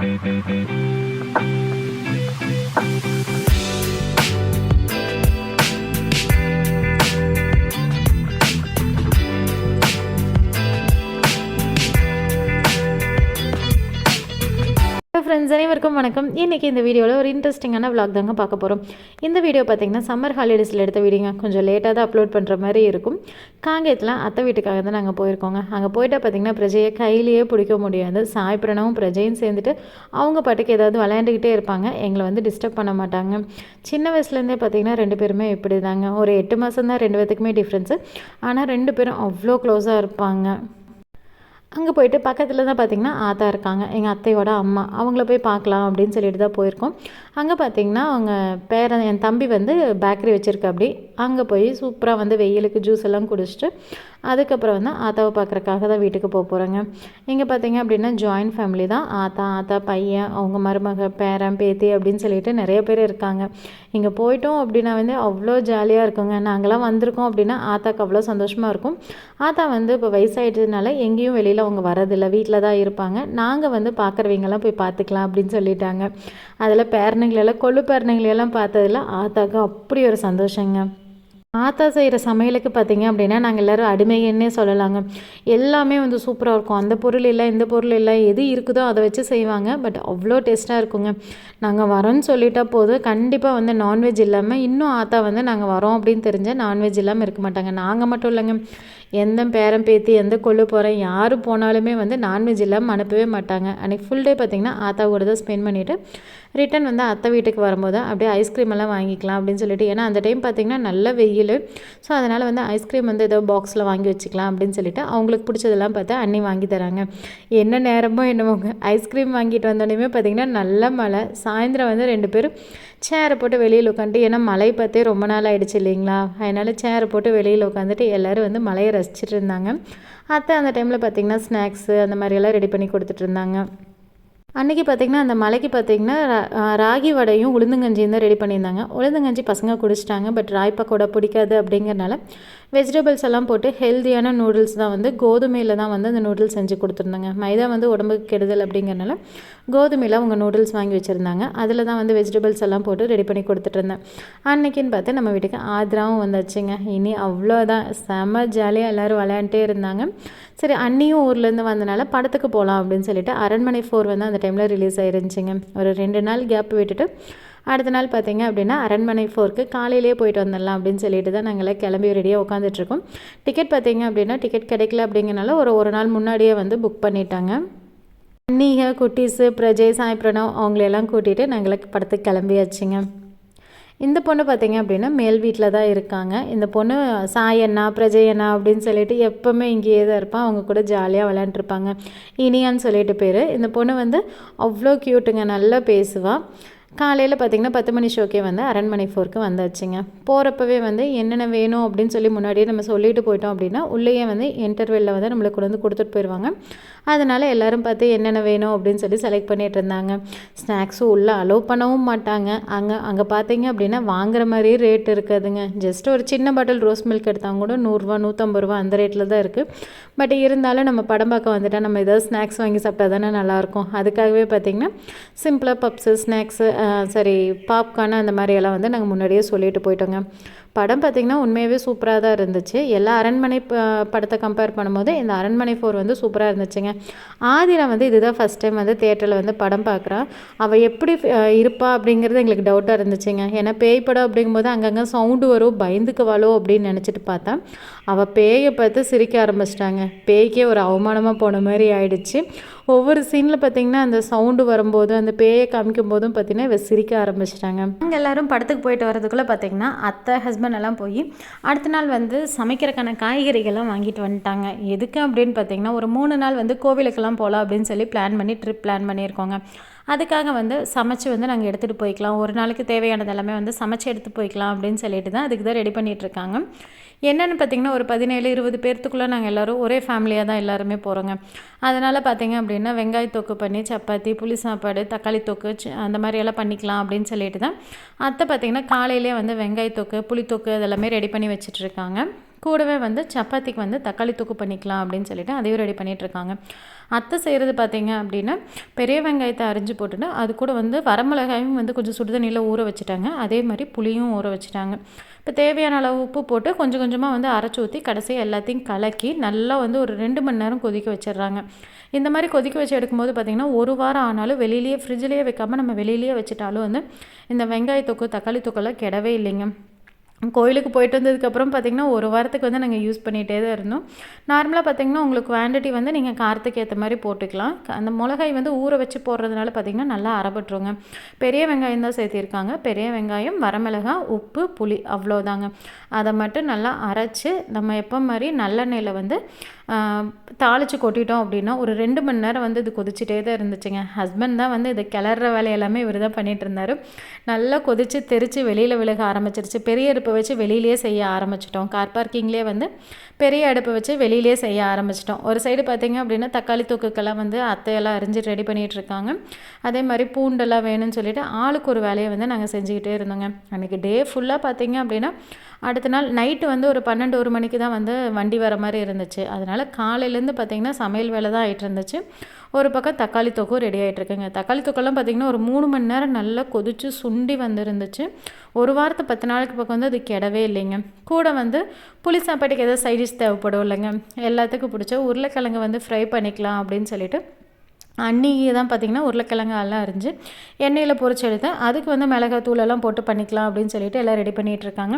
Thank you. Friends அனைவருக்கும் வணக்கம். இன்றைக்கி இந்த வீடியோவில் ஒரு இன்ட்ரெஸ்டிங்கான விளாக் தாங்க பார்க்க போகிறோம் இந்த வீடியோ பார்த்திங்கன்னா சம்மர் ஹாலிடேஸில் எடுத்த வீடியோங்க. கொஞ்சம் லேட்டாக தான் அப்லோட் பண்ணுற மாதிரி இருக்கும். காங்கேயத்தில் அத்தை வீட்டுக்காக தான் நாங்கள் போயிருக்கோங்க. அங்கே போயிட்டால் பார்த்திங்கன்னா பிரஜையை கையிலேயே பிடிக்க முடியாது. சாய் பிரணவும் பிரஜையும் சேர்ந்துட்டு அவங்க பாட்டுக்கு ஏதாவது விளையாண்டுக்கிட்டே இருப்பாங்க. எங்களை வந்து டிஸ்டர்ப் பண்ண மாட்டாங்க. சின்ன வயசுலேருந்தே பார்த்திங்கன்னா ரெண்டு பேருமே இப்படி தாங்க ஒரு எட்டு மாதம் தான் ரெண்டு பேத்துக்குமே டிஃப்ரென்ஸு ஆனால் ரெண்டு பேரும் அவ்வளோ க்ளோஸாக இருப்பாங்க. அங்கே போயிட்டு பக்கத்தில் தான் பார்த்திங்கன்னா ஆத்தா இருக்காங்க. எங்கள் அத்தையோட அம்மா. அவங்கள போய் பார்க்கலாம் அப்படின்னு சொல்லிட்டு தான் போயிருக்கோம். அங்கே பார்த்திங்கன்னா அவங்க பேரன் என் தம்பி வந்து பேக்கரி வச்சுருக்க அப்படி. அங்கே போய் சூப்பராக வந்து வெயிலுக்கு ஜூஸ் எல்லாம் குடிச்சிட்டு அதுக்கப்புறம் வந்து ஆத்தாவை பார்க்குறக்காக தான் வீட்டுக்கு போக போகிறோங்க இங்கே பார்த்தீங்க அப்படின்னா ஜாயின்ட் ஃபேமிலி தான். ஆத்தா ஆத்தா பையன் அவங்க மருமக பேரன் பேத்தி அப்படின்னு சொல்லிட்டு நிறைய பேர் இருக்காங்க. இங்கே போயிட்டோம் அப்படின்னா வந்து அவ்வளோ ஜாலியாக இருக்குங்க. நாங்களாம் வந்திருக்கோம் அப்படின்னா ஆத்தாக்கு அவ்வளோ சந்தோஷமாக இருக்கும். ஆத்தா வந்து இப்போ வயசாகிட்டதுனால எங்கேயும் வெளியில் அவங்க வரதில்லை வீட்டில் தான் இருப்பாங்க. நாங்கள் வந்து பார்க்குறவங்கெல்லாம் போய் பார்த்துக்கலாம் அப்படின்னு சொல்லிட்டாங்க. அதில் பேரன் பேரனுங்களெல்லாம் கொள்ளு பேரனுங்களெல்லாம் பார்த்ததில் ஆத்தாக்கு அப்படி ஒரு சந்தோஷங்க. ஆத்தா செய்கிற சமையலுக்கு பார்த்தீங்க அப்படின்னா நாங்கள் எல்லோரும் அடிமைன்னே சொல்லலாங்க. எல்லாமே வந்து சூப்பராக இருக்கும். அந்த பொருள் இல்லை இந்த பொருள் இல்லை எது இருக்குதோ அதை வச்சு செய்வாங்க. பட் அவ்வளோ டேஸ்ட்டாக இருக்குங்க. நாங்கள் வரோன்னு சொல்லிட்டா போதும். கண்டிப்பாக வந்து நான்வெஜ் இல்லாமல் இன்னும் ஆத்தா வந்து நாங்கள் வரோம் அப்படின்னு தெரிஞ்சால் நான்வெஜ் இல்லாமல் இருக்க மாட்டாங்க. நாங்கள் மட்டும் இல்லைங்க. எந்த பேரம் பேத்தி எந்த கொள்ளு போகிறேன் யார் போனாலுமே வந்து நான்வெஜ் இல்லாமல் அனுப்பவே மாட்டாங்க. அன்றைக்கி ஃபுல் டே பார்த்திங்கன்னா ஆத்தா கூட தான் ஸ்பெண்ட் பண்ணிவிட்டு ரிட்டன் வந்து அத்தை வீட்டுக்கு வரும்போது அப்படியே ஐஸ்கிரீம் எல்லாம் வாங்கிக்கலாம் அப்படின்னு சொல்லிட்டு ஏன்னா அந்த டைம் பார்த்திங்கன்னா நல்ல வெயில். ஸோ அதனால் வந்து ஐஸ்கிரீம் வந்து ஏதோ பாக்ஸில் வாங்கி வச்சுக்கலாம் அப்படின்னு சொல்லிட்டு அவங்களுக்கு பிடிச்சதெல்லாம் பார்த்து அண்ணி வாங்கி தராங்க. என்ன நேரமோ என்னமோ ஐஸ்கிரீம் வாங்கிட்டு வந்தோடனே பார்த்திங்கன்னா நல்ல மழை. சாயந்தரம் வந்து ரெண்டு பேரும் சேரை போட்டு வெளியில் உட்காந்துட்டு ஏன்னா மலை பார்த்தே ரொம்ப நாள் ஆகிடுச்சு இல்லைங்களா? அதனால் சேரை போட்டு வெளியில் உட்காந்துட்டு எல்லோரும் வந்து மலையை ரசிச்சுட்டு இருந்தாங்க. அத்தை அந்த டைமில் பார்த்திங்கன்னா ஸ்நாக்ஸு அந்த மாதிரியெல்லாம் ரெடி பண்ணி கொடுத்துட்டு இருந்தாங்க. அன்றைக்கி பார்த்திங்கன்னா அந்த மலைக்கு பார்த்திங்கன்னா ராகி வடையும் உளுந்துங்கஞ்சியும் தான் ரெடி பண்ணியிருந்தாங்க. உளுந்தங்கஞ்சி பசங்க குடிச்சிட்டாங்க பட் ராய்ப்பக்கோடா பிடிக்காது அப்படிங்கிறனால வெஜிடபிள்ஸ் எல்லாம் போட்டு ஹெல்த்தியான நூடுல்ஸ் தான் வந்து கோதுமையில் தான் வந்து அந்த நூடுல்ஸ் செஞ்சு கொடுத்துருந்தாங்க. மைதா வந்து உடம்புக்கு கெடுதல் அப்படிங்கிறனால கோதுமையில் அவங்க நூடுல்ஸ் வாங்கி வச்சுருந்தாங்க. அதில் தான் வந்து வெஜிடபிள்ஸ் எல்லாம் போட்டு ரெடி பண்ணி கொடுத்துட்ருந்தேன் அன்னைக்குன்னு பார்த்து நம்ம வீட்டுக்கு ஆத்ராவும் வந்தாச்சுங்க. இனி அவ்வளோதான் செம்ம ஜாலியாக எல்லோரும் விளையாண்டே இருந்தாங்க. சரி அன்னியும் ஊர்லேருந்து வந்தனால படத்துக்கு போகலாம் அப்படின்னு சொல்லிட்டு அரண்மனை ஃபோர் வந்து அந்த டைமில் ரிலீஸ் ஆயிருந்துச்சுங்க. ஒரு ரெண்டு நாள் கேப் விட்டுட்டு அடுத்த நாள் பார்த்தீங்க அப்படின்னா அரண்மனை ஃபோர்க்கு காலையிலேயே போயிட்டு வந்துடலாம் அப்படின்னு சொல்லிட்டு தான் நாங்கள் கிளம்பி ரெடியாக உட்காந்துட்ருக்கோம் டிக்கெட் பார்த்தீங்க அப்படின்னா டிக்கெட் கிடைக்கல அப்படிங்கிறனால ஒரு ஒரு நாள் முன்னாடியே வந்து புக் பண்ணிட்டாங்க. அன்னிக குட்டீஸு பிரஜை சாய் பிரணவ் அவங்களையெல்லாம் கூட்டிகிட்டு நாங்களுக்கு படத்துக்கு கிளம்பியாச்சுங்க. இந்த பொண்ணு பார்த்திங்க அப்படின்னா மேல் வீட்டில் தான் இருக்காங்க. இந்த பொண்ணு சாயண்ணா பிரஜையண்ணா அப்படின்னு சொல்லிட்டு எப்போவுமே இங்கேயே தான் இருப்பான் அவங்க கூட ஜாலியாக விளாண்டுருப்பாங்க இனியான்னு சொல்லிட்டு பேர். இந்த பொண்ணு வந்து அவ்வளோ க்யூட்டுங்க நல்லா பேசுவாள் காலையில் பார்த்திங்கன்னா பத்து மணி ஷோக்கே வந்து அரண்மனை ஃபோருக்கு வந்தாச்சுங்க. போகிறப்பவே வந்து என்னென்ன வேணும் அப்படின்னு சொல்லி முன்னாடியே நம்ம சொல்லிட்டு போயிட்டோம் அப்படின்னா உள்ளேயே வந்து இன்டர்வெல்லில் வந்து நம்மளுக்கு கொண்டு வந்து கொடுத்துட்டு போயிடுவாங்க அதனால் எல்லோரும் பார்த்து என்னென்ன வேணும் அப்படின்னு சொல்லி செலக்ட் பண்ணிகிட்டு இருந்தாங்க. ஸ்நாக்ஸும் உள்ளே அலோவ் பண்ணவும் மாட்டாங்க. அங்கே அங்கே பார்த்தீங்க அப்படின்னா வாங்குற மாதிரியே ரேட் இருக்காதுங்க. ஜஸ்ட் ஒரு சின்ன பாட்டில் ரோஸ் மில்க் எடுத்தாங்க கூட நூறுரூவா நூற்றம்பது ரூபா அந்த ரேட்டில் தான் இருக்குது பட் இருந்தாலும் நம்ம படம் பார்க்க வந்துட்டால் நம்ம ஏதாவது ஸ்நாக்ஸ் வாங்கி சாப்பிட்டா தானே நல்லாயிருக்கும் அதுக்காகவே பார்த்திங்கன்னா சிம்பிளாக பப்ஸு ஸ்நாக்ஸு சரி பாப்கார்னு அந்த மாதிரியெல்லாம் வந்து நாங்கள் முன்னாடியே சொல்லிட்டு போயிட்டோங்க. படம் பார்த்திங்கன்னா உண்மையாகவே சூப்பராக தான் இருந்துச்சு. எல்லா அரண்மனை படத்தை கம்பேர் பண்ணும்போது இந்த அரண்மனை ஃபோர் வந்து சூப்பராக இருந்துச்சுங்க. ஆதிரா வந்து இதுதான் ஃபஸ்ட் டைம் வந்து தேட்டரில் வந்து படம் பார்க்குறான் அவள் எப்படி இருப்பா அப்படிங்கிறது எங்களுக்கு டவுட்டாக இருந்துச்சுங்க. ஏன்னா பேய் படம் அப்படிங்கும்போது அங்கங்கே சவுண்டு வரும் பயந்துக்குவாளோ அப்படின்னு நினச்சிட்டு பார்த்தேன் அவள் பேயை பார்த்து சிரிக்க ஆரம்பிச்சிட்டாங்க. பேய்க்கே ஒரு அவமானமாக போன மாதிரி ஆயிடுச்சு. ஒவ்வொரு சீனில் பார்த்திங்கன்னா அந்த சவுண்டு வரும்போது அந்த பேயை காமிக்கும் போதும் பார்த்திங்கன்னா இவ சிரிக்க ஆரம்பிச்சிட்டாங்க. அங்கே எல்லோரும் படத்துக்கு போயிட்டு வரதுக்குள்ளே பார்த்திங்கன்னா அத்தை ஹஸ்பண்ட் எல்லாம் போய் அடுத்த நாள் வந்து சமைக்கிறக்கான காய்கறிகள்லாம் வாங்கிட்டு வந்துட்டாங்க. எதுக்கு அப்படின்னு பார்த்தீங்கன்னா ஒரு மூணு நாள் வந்து கோவிலுக்கெல்லாம் போகலாம் அப்படின்னு சொல்லி பிளான் பண்ணி ட்ரிப் பிளான் பண்ணியிருக்கோங்க. அதுக்காக வந்து சமைச்சு வந்து நாங்கள் எடுத்துகிட்டு போய்க்கலாம். ஒரு நாளைக்கு தேவையானது எல்லாமே வந்து சமைச்சு எடுத்து போய்க்கலாம் அப்படின்னு சொல்லிட்டு தான் அதுக்கு தான் ரெடி பண்ணிகிட்ருக்காங்க என்னென்னு பார்த்திங்கன்னா ஒரு பதினேழு இருபது பேர்த்துக்குள்ளே நாங்கள் எல்லோரும் ஒரே ஃபேமிலியாக தான் எல்லாருமே போகிறோங்க அதனால் பார்த்திங்க அப்படின்னா வெங்காய தொக்கு பண்ணி சப்பாத்தி புளி சாப்பாடு தக்காளி தொக்கு அந்த மாதிரியெல்லாம் பண்ணிக்கலாம் அப்படின்னு சொல்லிட்டு தான். அத்தை பார்த்திங்கன்னா காலையிலே வந்து வெங்காய தொக்கு புளி தொக்கு அதெல்லாமே ரெடி பண்ணி வச்சிட்ருக்காங்க கூடவே வந்து சப்பாத்திக்கு வந்து தக்காளி தூக்கு பண்ணிக்கலாம் அப்படின்னு சொல்லிட்டு அதையும் ரெடி பண்ணிகிட்ருக்காங்க அத்தை செய்கிறது பார்த்தீங்க அப்படின்னா பெரிய வெங்காயத்தை அரிஞ்சு போட்டுட்டு அது கூட வந்து வரமிளகாயும் வந்து கொஞ்சம் சுடுதண்ணியில் ஊற வச்சுட்டாங்க. அதே மாதிரி புளியும் ஊற வச்சுட்டாங்க. இப்போ தேவையான அளவு உப்பு போட்டு கொஞ்சம் கொஞ்சமாக வந்து அரைச்சி ஊற்றி கடைசியாக எல்லாத்தையும் கலக்கி நல்லா வந்து ஒரு ரெண்டு மணி நேரம் கொதிக்க வச்சிடுறாங்க. இந்த மாதிரி கொதிக்க வச்சு எடுக்கும்போது பார்த்திங்கன்னா ஒரு வாரம் ஆனாலும் வெளியிலேயே ஃப்ரிட்ஜ்லேயே வைக்காமல் நம்ம வெளியிலேயே வச்சுட்டாலும் வந்து இந்த வெங்காய தொக்கு தக்காளி தொக்கெல்லாம் கெடவே இல்லைங்க. கோயிலுக்கு போயிட்டு வந்ததுக்கப்புறம் பார்த்திங்கன்னா ஒரு வாரத்துக்கு வந்து நாங்கள் யூஸ் பண்ணிகிட்டே தான் இருந்தோம். நார்மலாக பார்த்திங்கன்னா உங்களுக்கு குவான்டிட்டி வந்து நீங்கள் காரத்துக்கு ஏற்ற மாதிரி போட்டுக்கலாம். அந்த மிளகாய் வந்து ஊற வச்சு போடுறதுனால பார்த்திங்கன்னா நல்லா அறப்பட்டுருங்க. பெரிய வெங்காயம் தான் சேர்த்திருக்காங்க. பெரிய வெங்காயம் வரமிளகாய் உப்பு புளி அவ்வளோதாங்க அதை மட்டும் நல்லா அரைச்சி நம்ம எப்போ மாதிரி நல்லெண்ணெயில் வந்து தாளித்து கொட்டிட்டோம் அப்படின்னா ஒரு ரெண்டு மணி நேரம் வந்து இது கொதிச்சுட்டே தான் இருந்துச்சுங்க. ஹஸ்பண்ட் தான் வந்து இது கிளற வேலையெல்லாமே இவர் தான் பண்ணிகிட்டு இருந்தார். நல்லா கொதித்து தெரித்து வெளியில் விலக ஆரம்பிச்சிருச்சு. பெரிய இருப்பு வச்சு வெளியிலேயே செய்ய ஆரம்பிச்சிட்டோம். கார் பார்க்கிங்லேயே வந்து பெரிய அடுப்பை வச்சு வெளியிலேயே செய்ய ஆரம்பிச்சிட்டோம். ஒரு சைடு பார்த்திங்க அப்படின்னா தக்காளி தூக்குக்கெல்லாம் வந்து அத்தையெல்லாம் அரிஞ்சு ரெடி பண்ணிகிட்டு இருக்காங்க. அதே மாதிரி பூண்டெல்லாம் வேணும்னு சொல்லிட்டு ஆளுக்கு ஒரு வேலையை வந்து நாங்கள் செஞ்சுக்கிட்டே இருந்தோங்க. அன்றைக்கி டே ஃபுல்லாக பார்த்திங்க அப்படின்னா அடுத்த நாள் நைட்டு வந்து ஒரு பன்னெண்டு ஒரு மணிக்கு தான் வந்து வண்டி வர மாதிரி இருந்துச்சு. அதனால் காலையிலேருந்து பார்த்திங்கன்னா சமையல் வேலை தான் ஆகிட்டு இருந்துச்சு. ஒரு பக்கம் தக்காளி தொக்கும் ரெடி ஆகிட்ருக்குங்க தக்காளி தொக்கெல்லாம் பார்த்திங்கன்னா ஒரு மூணு மணி நேரம் நல்லா கொதித்து சுண்டி வந்துருந்துச்சு. ஒரு வாரத்து பத்து நாளைக்கு பக்கம் வந்து அது கிடவே இல்லைங்க. கூட வந்து புளி சாப்பாட்டுக்கு எதாவது சைடிஷ் தேவைப்படும் இல்லைங்க. எல்லாத்துக்கும் பிடிச்ச உருளைக்கிழங்கு வந்து ஃப்ரை பண்ணிக்கலாம் அப்படின்னு சொல்லிட்டு அன்னிக்கு தான் பார்த்திங்கன்னா உருளைக்கிழங்கு எல்லாம் அரிஞ்சு எண்ணெயில் பொறிச்சு எடுத்தேன். அதுக்கு வந்து மிளகாத்தூளெல்லாம் போட்டு பண்ணிக்கலாம் அப்படின்னு சொல்லிட்டு எல்லாம் ரெடி பண்ணிகிட்டு இருக்காங்க.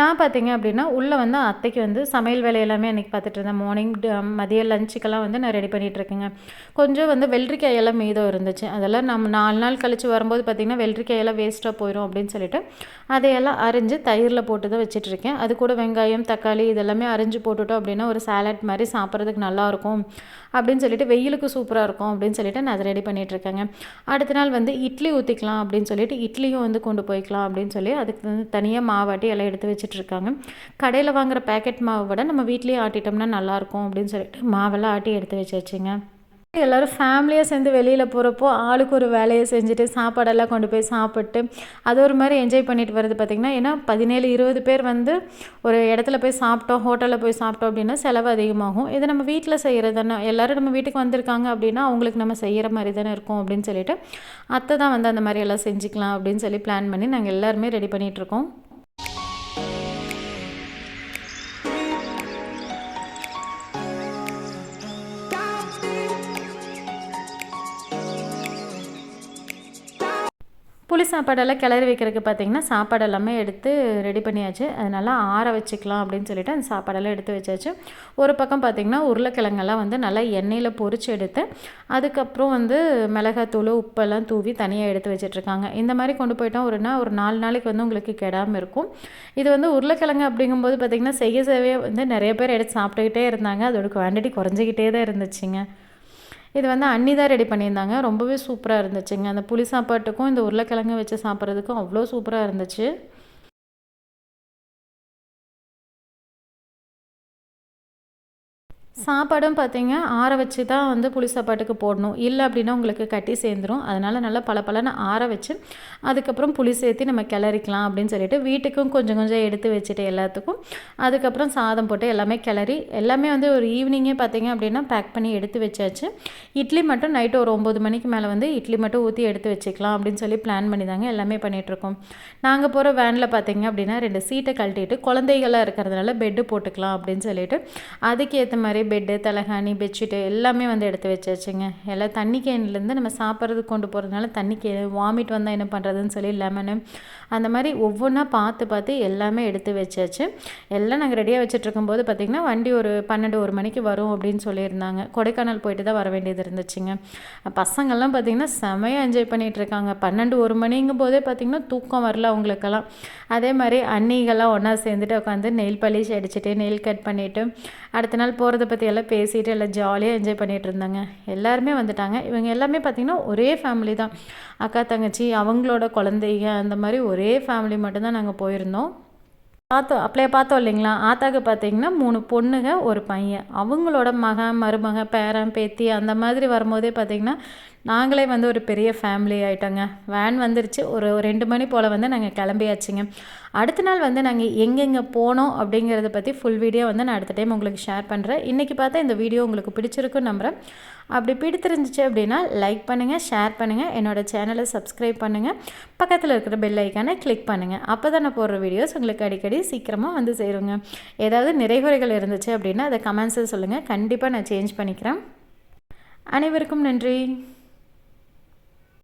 நான் பார்த்திங்க அப்படின்னா உள்ளே வந்து அத்தைக்கு வந்து சமையல் வேலை எல்லாமே அன்றைக்கி பார்த்துட்டு இருந்தேன். மார்னிங் மதியம் லஞ்சுக்கெல்லாம் வந்து நான் ரெடி பண்ணிகிட்டு இருக்கேங்க. கொஞ்சம் வந்து வெள்ளரிக்காயெல்லாம் மீதம் இருந்துச்சு. அதெல்லாம் நம்ம நாலு நாள் கழித்து வரும்போது பார்த்திங்கன்னா வெள்ளரிக்காயெல்லாம் வேஸ்ட்டாக போயிடும் அப்படின்னு சொல்லிட்டு அதையெல்லாம் அரிஞ்சு தயிரில் போட்டு தான் வச்சிட்ருக்கேன் அது கூட வெங்காயம் தக்காளி இதெல்லாமே அரிஞ்சு போட்டுட்டோம் அப்படின்னா ஒரு சாலட் மாதிரி சாப்பிட்றதுக்கு நல்லாயிருக்கும் அப்படின்னு சொல்லிட்டு வெயிலுக்கு சூப்பராக இருக்கும் அப்படின்னு சொல்லிட்டு நான் அதை ரெடி பண்ணிகிட்ருக்கேங்க அடுத்த நாள் வந்து இட்லி ஊற்றிக்கலாம் அப்படின்னு சொல்லிட்டு இட்லியும் வந்து கொண்டு போய்க்கலாம் அப்படின்னு சொல்லி அதுக்கு வந்து தனியாக மாவாட்டி எல்லாம் எடுத்து வச்சுட்ருக்காங்க கடையில் வாங்குகிற பேக்கெட் மாவை விட நம்ம வீட்லேயே ஆட்டிட்டோம்னா நல்லாயிருக்கும் அப்படின்னு சொல்லிட்டு மாவெல்லாம் ஆட்டி எடுத்து வச்சு வச்சுங்க எல்லோரும் ஃபேமிலியாக சேர்ந்து வெளியில் போகிறப்போ ஆளுக்கு ஒரு வேலையை செஞ்சுட்டு சாப்பாடெல்லாம் கொண்டு போய் சாப்பிட்டு அது ஒரு மாதிரி என்ஜாய் பண்ணிட்டு வர்றது பார்த்திங்கன்னா ஏன்னா பதினேழு இருபது பேர் வந்து ஒரு இடத்துல போய் சாப்பிட்டோம் ஹோட்டலில் போய் சாப்பிட்டோம் அப்படின்னா செலவு அதிகமாகும். இது நம்ம வீட்டில் செய்கிறது தானே. எல்லோரும் நம்ம வீட்டுக்கு வந்திருக்காங்க அப்படின்னா அவங்களுக்கு நம்ம செய்கிற மாதிரி தானே இருக்கும் அப்படின்னு சொல்லிட்டு அத்தை தான் வந்து அந்த மாதிரி எல்லாம் செஞ்சுக்கலாம் அப்படின்னு சொல்லி பிளான் பண்ணி நாங்கள் எல்லாருமே ரெடி பண்ணிகிட்ருக்கோம் புளி சாப்பாடெல்லாம் கிளறி வைக்கிறதுக்கு பார்த்திங்கன்னா சாப்பாடு எல்லாமே எடுத்து ரெடி பண்ணியாச்சு. அதனால் ஆற வச்சுக்கலாம் அப்படின்னு சொல்லிட்டு அந்த சாப்பாடெல்லாம் எடுத்து வச்சாச்சு. ஒரு பக்கம் பார்த்திங்கன்னா உருளைக்கிழங்கெல்லாம் வந்து நல்லா எண்ணெயில் பொறிச்சு எடுத்து அதுக்கப்புறம் வந்து மிளகாத்தூள் உப்பெல்லாம் தூவி தனியாக எடுத்து வச்சிட்ருக்காங்க. இந்த மாதிரி கொண்டு போயிட்டோம் ஒரு நாள் ஒரு நாலு நாளைக்கு வந்து உங்களுக்கு கெடாமல் இருக்கும். இது வந்து உருளைக்கிழங்கு அப்படிங்கும்போது பார்த்திங்கன்னா செய்ய செய்ய வந்து நிறைய பேர் எடுத்து சாப்பிட்டுக்கிட்டே இருந்தாங்க. அதோட குவான்டிட்டி குறைஞ்சிக்கிட்டே தான் இருந்துச்சுங்க. இது வந்து அண்ணி தான் ரெடி பண்ணியிருந்தாங்க. ரொம்பவே சூப்பராக இருந்துச்சுங்க. அந்த புளி சாப்பாட்டுக்கும் இந்த உருளைக்கிழங்கு வச்சு சாப்பிட்றதுக்கும் அவ்வளோ சூப்பராக இருந்துச்சு. சாப்பாடும் பார்த்தீங்க ஆற வச்சு தான் வந்து புளி சாப்பாட்டுக்கு போடணும். இல்லை அப்படின்னா உங்களுக்கு கட்டி சேர்ந்துடும் அதனால் நல்லா பல பலன்னு ஆற வச்சு அதுக்கப்புறம் புளி சேர்த்து நம்ம கிளறிக்கலாம் அப்படின்னு சொல்லிட்டு வீட்டுக்கும் கொஞ்சம் கொஞ்சம் எடுத்து வச்சுட்டு எல்லாத்துக்கும். அதுக்கப்புறம் சாதம் போட்டு எல்லாமே கிளறி எல்லாமே வந்து ஒரு ஈவினிங்கே பார்த்தீங்க அப்படின்னா பேக் பண்ணி எடுத்து வச்சாச்சு. இட்லி மட்டும் நைட்டு ஒரு ஒம்பது மணிக்கு மேலே வந்து இட்லி மட்டும் ஊற்றி எடுத்து வச்சுக்கலாம் அப்படின்னு சொல்லி பிளான் பண்ணி தாங்க எல்லாமே பண்ணிகிட்ருக்கோம் நாங்கள் போகிற வேனில் பார்த்தீங்க அப்படின்னா ரெண்டு சீட்டை கழட்டிட்டு குழந்தைகளாக இருக்கிறதுனால பெட்டு போட்டுக்கலாம் அப்படின்னு சொல்லிட்டு அதுக்கேற்ற மாதிரி பெட்டு தலகாணி பெட்ஷீட்டு எல்லாமே வந்து எடுத்து வச்சாச்சுங்க. எல்லாம் தண்ணி கேன்லேருந்து நம்ம சாப்பிட்றதுக்கு கொண்டு போகிறதுனால தண்ணி கே வாமிட் வந்தால் என்ன பண்ணுறதுன்னு சொல்லி லெமனு அந்த மாதிரி ஒவ்வொன்றா பார்த்து பார்த்து எல்லாமே எடுத்து வச்சாச்சு. எல்லாம் நாங்கள் ரெடியாக வச்சுட்ருக்கும்போது பார்த்திங்கன்னா வண்டி ஒரு பன்னெண்டு ஒரு மணிக்கு வரும் அப்படின்னு சொல்லியிருந்தாங்க. கொடைக்கானல் போயிட்டு தான் வர வேண்டியது இருந்துச்சுங்க. பசங்கள்லாம் பார்த்திங்கன்னா செமையாக என்ஜாய் பண்ணிகிட்டு இருக்காங்க. பன்னெண்டு ஒரு மணிங்கும் போதே பார்த்திங்கன்னா தூக்கம் வரல அவங்களுக்கெல்லாம். அதே மாதிரி அன்னிகள்லாம் ஒன்றா சேர்ந்துட்டு உட்காந்து நெயில் பாலிஷ் அடிச்சுட்டு நெயில் கட் பண்ணிவிட்டு அடுத்த நாள் போகிறத பற்றி எல்லாம் பேசிட்டு எல்லாம் ஜாலியாக என்ஜாய் பண்ணிகிட்டு இருந்தாங்க. எல்லாருமே வந்துட்டாங்க. இவங்க எல்லாமே பார்த்திங்கன்னா ஒரே ஃபேமிலி தான். அக்கா தங்கச்சி அவங்களோட குழந்தைங்க அந்த மாதிரி ஒரே ஃபேமிலி மட்டும்தான் நாங்கள் போயிருந்தோம். பார்த்தோம் அப்படியே பார்த்தோம் இல்லைங்களா? ஆத்தாக்கு பார்த்தீங்கன்னா மூணு பொண்ணுங்க ஒரு பையன். அவங்களோட மகன் மருமக பேரன் பேத்தி அந்த மாதிரி வரும்போதே பார்த்திங்கன்னா நாங்களே வந்து ஒரு பெரிய ஃபேமிலி ஆகிட்டோங்க வேன் வந்துருச்சு. ஒரு ரெண்டு மணி போல் வந்து நாங்கள் கிளம்பியாச்சுங்க. அடுத்த நாள் வந்து நாங்கள் எங்கெங்கே போனோம் அப்படிங்கிறத பற்றி ஃபுல் வீடியோ வந்து நான் அடுத்த டைம் உங்களுக்கு ஷேர் பண்ணுறேன் இன்றைக்கி பார்த்தா இந்த வீடியோ உங்களுக்கு பிடிச்சிருக்குன்னு நம்புகிறேன் அப்படி பிடித்திருந்துச்சு அப்படின்னா லைக் பண்ணுங்கள் ஷேர் பண்ணுங்கள் என்னோடய சேனலை சப்ஸ்கிரைப் பண்ணுங்கள் பக்கத்தில் இருக்கிற பெல் ஐக்கானை கிளிக் பண்ணுங்கள் அப்போ தான் நான் போடுற வீடியோஸ் உங்களுக்கு அடிக்கடி சீக்கிரமாக வந்து சேருங்க. ஏதாவது நிறைகுறைகள் இருந்துச்சு அப்படின்னா அதை கமெண்ட்ஸில் சொல்லுங்கள் கண்டிப்பாக நான் சேஞ்ச் பண்ணிக்கிறேன். அனைவருக்கும் நன்றி.